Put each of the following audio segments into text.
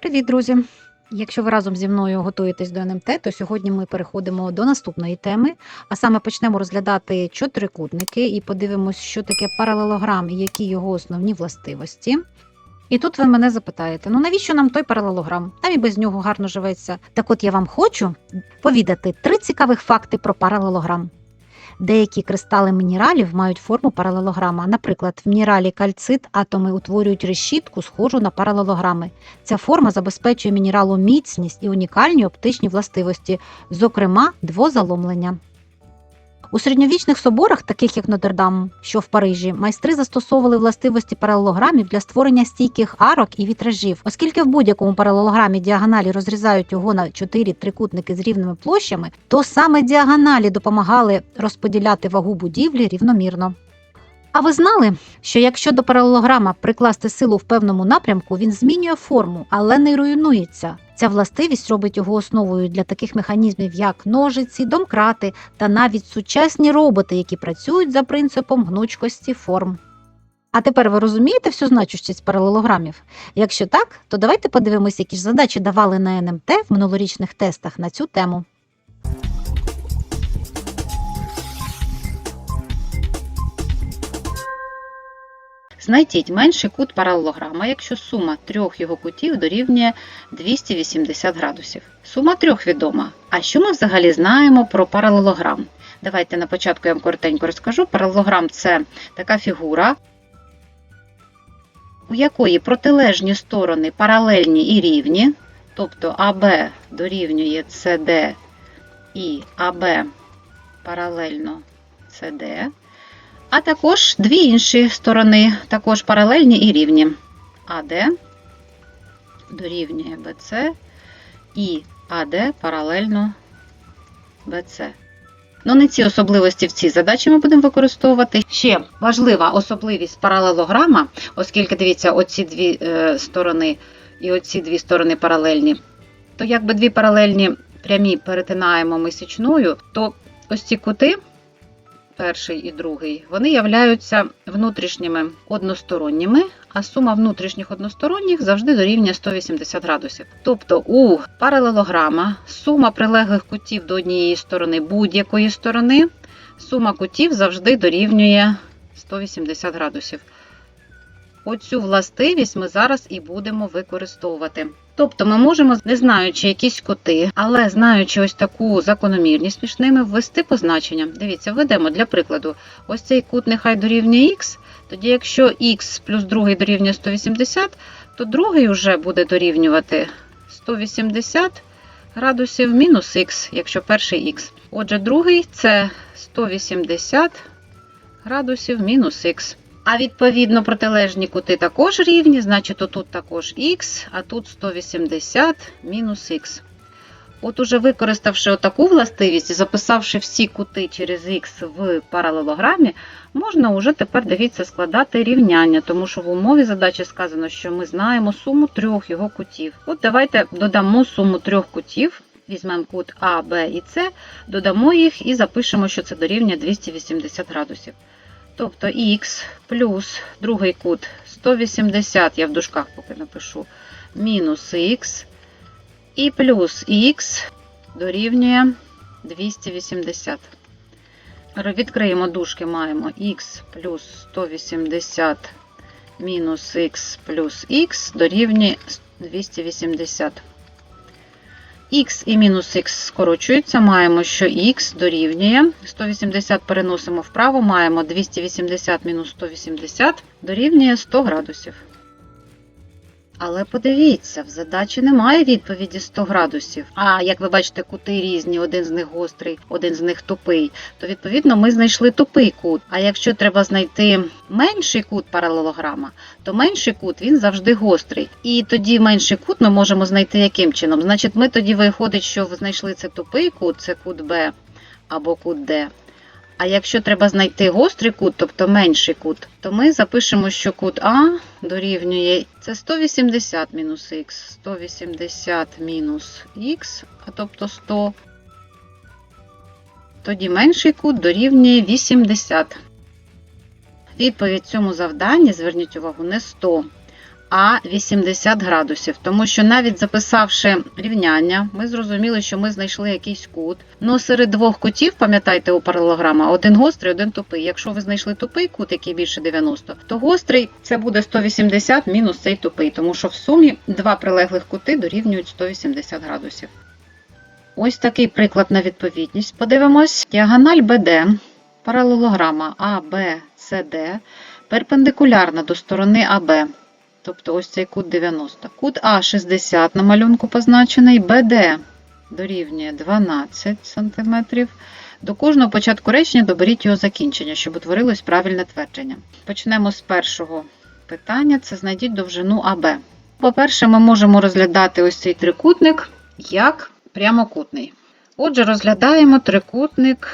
Привіт, друзі! Якщо ви разом зі мною готуєтесь до НМТ, то сьогодні ми переходимо до наступної теми, а саме почнемо розглядати чотирикутники і подивимось, що таке паралелограм і які його основні властивості. І тут ви мене запитаєте: ну навіщо нам той паралелограм? Нам і без нього гарно живеться. Так от я вам хочу повідати три цікавих факти про паралелограм. Деякі кристали мінералів мають форму паралелограма. Наприклад, в мінералі кальцит атоми утворюють решітку, схожу на паралелограми. Ця форма забезпечує мінералу міцність і унікальні оптичні властивості, зокрема двозаломлення. У середньовічних соборах, таких як Нотр-Дам, що в Парижі, майстри застосовували властивості паралелограмів для створення стійких арок і вітражів, оскільки в будь-якому паралелограмі діагоналі розрізають його на чотири трикутники з рівними площами, то саме діагоналі допомагали розподіляти вагу будівлі рівномірно. А ви знали, що якщо до паралелограма прикласти силу в певному напрямку, він змінює форму, але не руйнується. Ця властивість робить його основою для таких механізмів, як ножиці, домкрати та навіть сучасні роботи, які працюють за принципом гнучкості форм. А тепер ви розумієте всю значущість паралелограмів? Якщо так, то давайте подивимось, які ж задачі давали на НМТ в минулорічних тестах на цю тему. Знайдіть менший кут паралелограма, якщо сума трьох його кутів дорівнює 280 градусів. Сума трьох відома. А що ми взагалі знаємо про паралелограм? Давайте на початку я вам коротенько розкажу. Паралелограм це така фігура, у якої протилежні сторони паралельні і рівні, тобто АБ дорівнює СД і АБ паралельно СД. А також дві інші сторони, також паралельні і рівні. АД дорівнює БЦ і АД паралельно БЦ. Ну, не ці особливості в цій задачі ми будемо використовувати. Ще важлива особливість паралелограма, оскільки дивіться, оці дві е, сторони і оці дві сторони паралельні, то якби дві паралельні прямі перетинаємо ми то ось ці кути перший і другий, вони являються внутрішніми односторонніми, а сума внутрішніх односторонніх завжди дорівнює 180 градусів. Тобто у паралелограма сума прилеглих кутів до однієї сторони будь-якої сторони, сума кутів завжди дорівнює 180 градусів. Оцю властивість ми зараз і будемо використовувати. Тобто ми можемо, не знаючи якісь кути, але знаючи ось таку закономірність між ними, ввести позначення. Дивіться, введемо для прикладу, ось цей кут нехай дорівнює х, тоді якщо х плюс другий дорівнює 180, то другий вже буде дорівнювати 180 градусів мінус х, якщо перший х. Отже, другий це 180 градусів мінус х. А відповідно протилежні кути також рівні, значить тут також х, а тут 180 мінус х. От уже використавши таку властивість і записавши всі кути через х в паралелограмі, можна вже тепер, дивіться, складати рівняння, тому що в умові задачі сказано, що ми знаємо суму трьох його кутів. От давайте додамо суму трьох кутів. Візьмемо кут А, Б і С, додамо їх і запишемо, що це дорівнює 280 градусів. Тобто х плюс другий кут 180, я в дужках поки напишу, мінус х, і плюс х дорівнює 280. Відкриємо дужки, маємо х плюс 180 мінус х плюс х дорівнює 280. Х і мінус х скорочуються, маємо, що х дорівнює 180 переносимо вправо, маємо 280 мінус 180 дорівнює 100 градусів. Але подивіться, в задачі немає відповіді 100 градусів. А як ви бачите, кути різні, один з них гострий, один з них тупий, то відповідно ми знайшли тупий кут. А якщо треба знайти менший кут паралелограма, то менший кут він завжди гострий. І тоді менший кут ми можемо знайти яким чином? Значить, ми тоді виходить, що знайшли це тупий кут, це кут Б або кут Д. А якщо треба знайти гострий кут, тобто менший кут, то ми запишемо, що кут А дорівнює це 180 мінус х, 180 мінус х, а тобто 100. Тоді менший кут дорівнює 80. Відповідь цьому завданні, зверніть увагу, не 100, А 80 градусів, тому що навіть записавши рівняння, ми зрозуміли, що ми знайшли якийсь кут. Ну, серед двох кутів, пам'ятайте, у паралелограма, один гострий, один тупий. Якщо ви знайшли тупий кут, який більше 90, то гострий це буде 180 мінус цей тупий, тому що в сумі два прилеглих кути дорівнюють 180 градусів. Ось такий приклад на відповідність. Подивимось. Діагональ БД, паралелограма ABCD перпендикулярна до сторони АБ. Тобто ось цей кут 90. Кут А 60 на малюнку позначений, БД дорівнює 12 см. До кожного початку речення доберіть його закінчення, щоб утворилось правильне твердження. Почнемо з першого питання: це знайдіть довжину АБ. По-перше, ми можемо розглядати ось цей трикутник як прямокутний. Отже, розглядаємо трикутник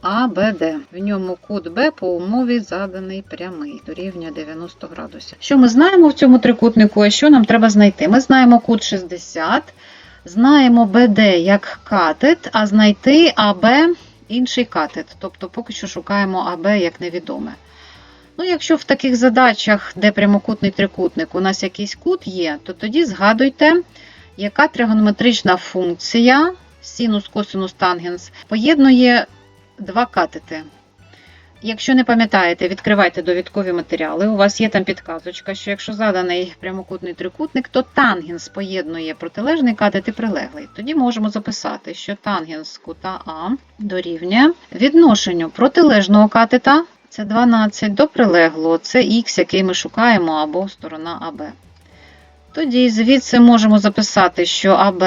АБД. В ньому кут Б по умові заданий прямий, дорівнює 90 градусів. Що ми знаємо в цьому трикутнику, і що нам треба знайти? Ми знаємо кут 60, знаємо БД як катет, а знайти АБ інший катет. Тобто поки що шукаємо АБ як невідоме. Ну, якщо в таких задачах, де прямокутний трикутник, у нас якийсь кут є, то тоді згадуйте, яка тригонометрична функція синус, косинус, тангенс поєднує два катети. Якщо не пам'ятаєте, відкривайте довідкові матеріали. У вас є там підказочка, що якщо заданий прямокутний трикутник, то тангенс поєднує протилежний катет і прилеглий. Тоді можемо записати, що тангенс кута А дорівнює відношенню протилежного катета, це 12, до прилеглого, це х, який ми шукаємо, або сторона АБ. Тоді звідси можемо записати, що АБ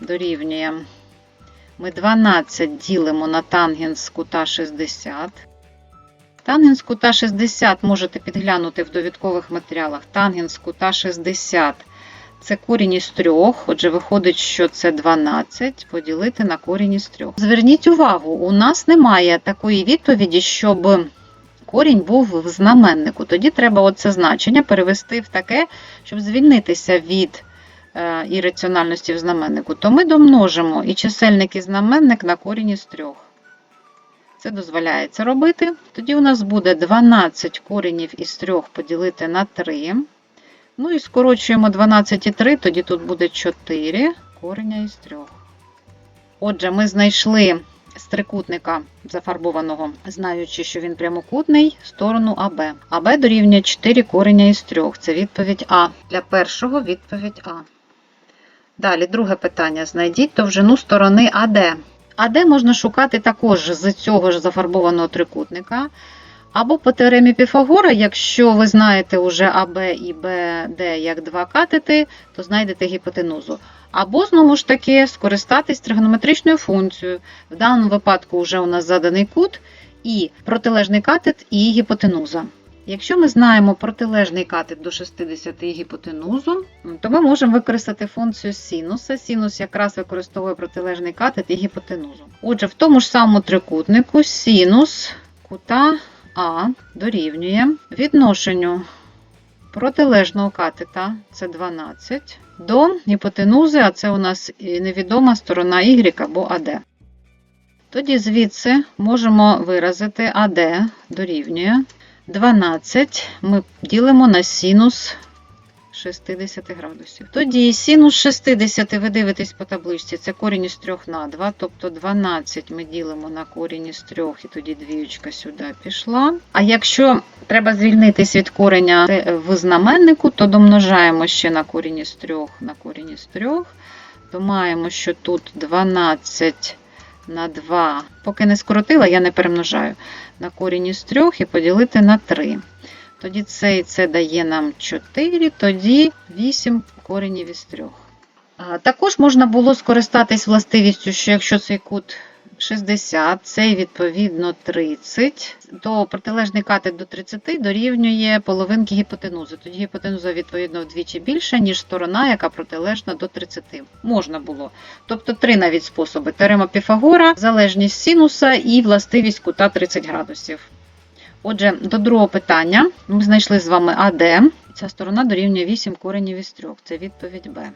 дорівнює. Ми 12 ділимо на тангенс кута 60. Тангенс кута 60 можете підглянути в довідкових матеріалах. Тангенс кута 60 це корінь із 3, отже, виходить, що це 12 поділити на корінь із 3. Зверніть увагу, у нас немає такої відповіді, щоб корінь був в знаменнику. Тоді треба оце значення перевести в таке, щоб звільнитися від е, ірраціональності в знаменнику, то ми домножимо і чисельник і знаменник на корінь із 3. Це дозволяється робити. Тоді у нас буде 12 коренів із 3 поділити на 3. Ну і скорочуємо 12 і 3, тоді тут буде 4 кореня із 3. Отже, ми знайшли з трикутника зафарбованого, знаючи, що він прямокутний, сторону АБ. АБ дорівнює 4 кореня із 3. Це відповідь А. Для першого відповідь А. Далі, друге питання. Знайдіть довжину сторони АД. АД можна шукати також з цього ж зафарбованого трикутника. Або по теоремі Піфагора, якщо ви знаєте уже АБ і БД як два катети, то знайдете гіпотенузу. Або, знову ж таки, скористатись тригонометричною функцією. В даному випадку вже у нас заданий кут, і протилежний катет, і гіпотенуза. Якщо ми знаємо протилежний катет до 60 і гіпотенузу, то ми можемо використати функцію синуса. Синус якраз використовує протилежний катет і гіпотенузу. Отже, в тому ж самому трикутнику синус кута А дорівнює відношенню протилежного катета, це 12, до гіпотенузи, а це у нас невідома сторона Y або АД. Тоді звідси можемо виразити АД дорівнює 12 ми ділимо на синус 60 градусів. Тоді синус 60, ви дивитесь по табличці, це корінь із 3 на 2, тобто 12 ми ділимо на корінь із 3, і тоді двіючка сюди пішла. А якщо треба звільнитись від кореня в знаменнику, то домножаємо ще на корінь із 3 на корінь із 3, то маємо, що тут 12 на 2, поки не скоротила, я не перемножаю на корінь із 3 і поділити на 3. Тоді це і це дає нам 4, тоді 8 коренів із 3. Також можна було скористатись властивістю, що якщо цей кут 60, цей відповідно 30, то протилежний катет до 30 дорівнює половинки гіпотенузи. Тоді гіпотенуза, відповідно, вдвічі більша, ніж сторона, яка протилежна до 30. Можна було. Тобто три навіть способи: теорема Піфагора, залежність синуса і властивість кута 30 градусів. Отже, до другого питання ми знайшли з вами АД. Ця сторона дорівнює 8 коренів із 3. Це відповідь Б.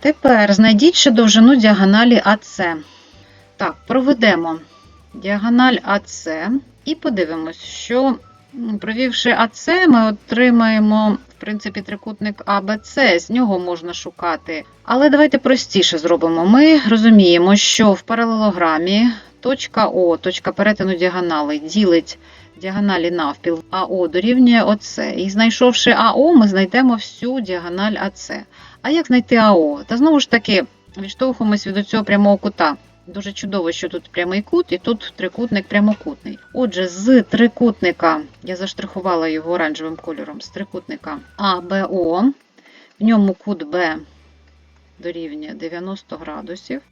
Тепер знайдіть ще довжину діагоналі АС. Так, проведемо діагональ АС і подивимось, що провівши АС, ми отримаємо в принципі, трикутник АБЦ, з нього можна шукати. Але давайте простіше зробимо. Ми розуміємо, що в паралелограмі точка О, точка перетину діагонали, ділить діагоналі навпіл АО дорівнює ОЦ. І знайшовши АО, ми знайдемо всю діагональ АЦ. А як знайти АО? Та знову ж таки, відштовхуємось від цього прямого кута. Дуже чудово, що тут прямий кут і тут трикутник прямокутний. Отже, з трикутника, я заштрихувала його оранжевим кольором, з трикутника АБО, в ньому кут Б дорівнює 90 градусів,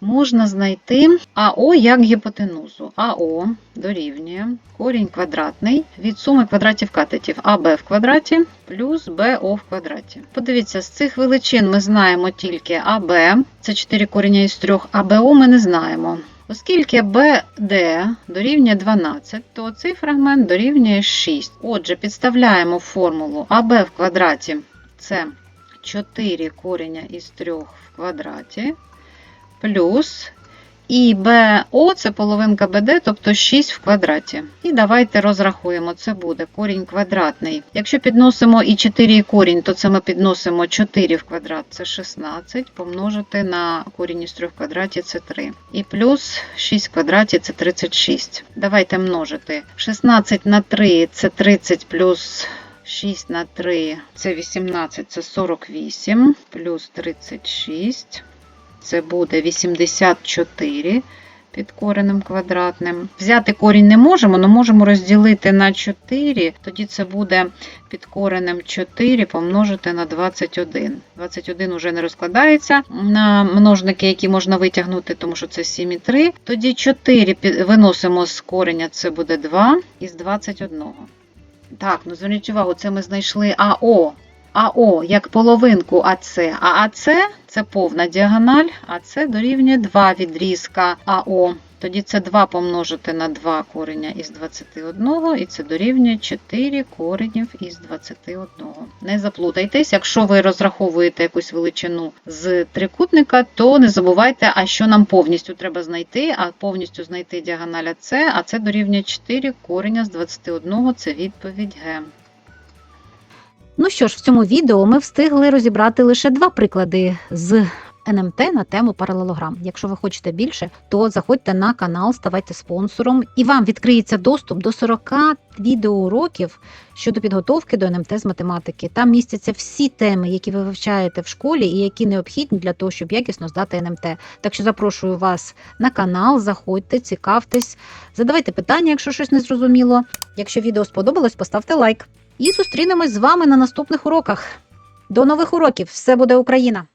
можна знайти АО як гіпотенузу. АО дорівнює корінь квадратний від суми квадратів катетів АБ в квадраті плюс БО в квадраті. Подивіться, з цих величин ми знаємо тільки АБ, це 4 коріння із 3, а БО ми не знаємо. Оскільки BD дорівнює 12, то цей фрагмент дорівнює 6. Отже, підставляємо формулу АБ в квадраті це 4 коріння із 3 в квадраті, плюс і БО це половинка БД, тобто 6 в квадраті. І давайте розрахуємо, це буде корінь квадратний. Якщо підносимо і 4 і корінь, то це ми підносимо 4 в квадрат, це 16, помножити на корінь із 3 в квадраті, це 3. І плюс 6 в квадраті, це 36. Давайте множити. 16 на 3 це 30 плюс 6 на 3 це 18, це 48, плюс 36. Це буде 84 під коренем квадратним. Взяти корінь не можемо, але можемо розділити на 4. Тоді це буде під коренем 4 помножити на 21. 21 вже не розкладається на множники, які можна витягнути, тому що це 7,3. Тоді 4 виносимо з кореня, це буде 2 із 21. Так, ну зверніть увагу, це ми знайшли АО. АО як половинку АЦ, а АЦ це повна діагональ, а це дорівнює 2 відрізка АО. Тоді це 2 помножити на 2 кореня із 21, і це дорівнює 4 коренів із 21. Не заплутайтесь, якщо ви розраховуєте якусь величину з трикутника, то не забувайте, а що нам повністю треба знайти, а повністю знайти діагональ АЦ, а це дорівнює 4 кореня з 21, це відповідь Г. Ну що ж, в цьому відео ми встигли розібрати лише два приклади з НМТ на тему паралелограм. Якщо ви хочете більше, то заходьте на канал, ставайте спонсором, і вам відкриється доступ до 40 відеоуроків щодо підготовки до НМТ з математики. Там містяться всі теми, які ви вивчаєте в школі, і які необхідні для того, щоб якісно здати НМТ. Так що запрошую вас на канал, заходьте, цікавтесь, задавайте питання, якщо щось не зрозуміло. Якщо відео сподобалось, поставте лайк. І зустрінемось з вами на наступних уроках. До нових уроків! Все буде Україна!